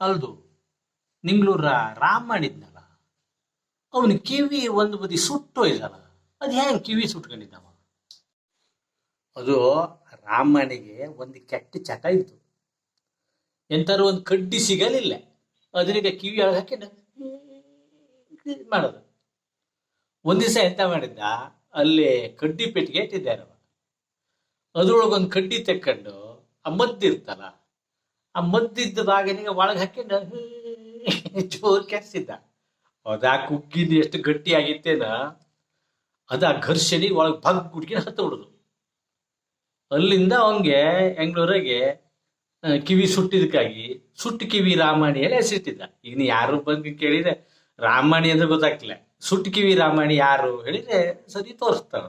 ಅಲ್ದು, ನಿಂಗ್ಳೂರ ರಾಮ್ ಮಾಡಿದ್ನಲ್ಲ, ಅವನ ಕಿವಿ ಒಂದು ಬದಿ ಸುಟ್ಟು ಹೋಯ್ತಲ್ಲ ಅದು ಹೆಂಗೆ ಕಿವಿ ಸುಟ್ಕೊಂಡಿದ್ದವ ಅದು ರಾಮನಿಗೆ ಒಂದು ಕೆಟ್ಟ ಚಟ ಇತ್ತು. ಎಂತಾರು ಒಂದು ಕಡ್ಡಿ ಸಿಗಲಿಲ್ಲ. ಅದರಿಂದ ಕಿವಿ ಒಳಗೆ ಹಾಕಿದ ಮಾಡೋದು. ಒಂದು ದಿವಸ ಎಂತ ಮಾಡಿದ್ದ, ಅಲ್ಲಿ ಕಡ್ಡಿ ಪೆಟ್ಟಿಗೆ ಇಟ್ಟಿದ್ದಾರವ ಅದ್ರೊಳಗೊಂದು ಕಡ್ಡಿ ತೆಕ್ಕೊಂಡು, ಆ ಮದ್ದಿರ್ತಲ್ಲ ಆ ಮದ್ದಿದ್ದ ಬಾಗಿನಿಗೆ ಒಳಗೆ ಹಾಕಿ ಜೋರ್ ಕೆರ್ಸಿದ್ದ ಅದ ಕುಗ್ಗಿದ್ ಎಷ್ಟು ಗಟ್ಟಿ ಆಗಿತ್ತೇನ ಅದ ಘರ್ಷಣೆ ಒಳಗೆ ಭಗ್ ಗುಡ್ಕಿನ ಹತ್ತು ಬಿಡುದು. ಅಲ್ಲಿಂದ ಅವನ್ಗೆ ಬೆಂಗಳೂರಿಗೆ ಕಿವಿ ಸುಟ್ಟಿದಕ್ಕಾಗಿ ಸುಟ್ಟು ಕಿವಿ ರಾಮಾಣಿ ಹೇಳಿ ಹೆಸರಿಟ್ಟಿದ್ದ ಈಗ ನೀ ಯಾರು ಬಂದು ಕೇಳಿದ್ರೆ ರಾಮಾಣಿ ಅಂದ್ರೆ ಗೊತ್ತಾಗ್ತಿಲ್ಲ. ಸುಟ್ಟು ಕಿವಿ ರಾಮಾಣಿ ಯಾರು ಹೇಳಿದ್ರೆ ಸರಿ ತೋರಿಸ್ತಾರ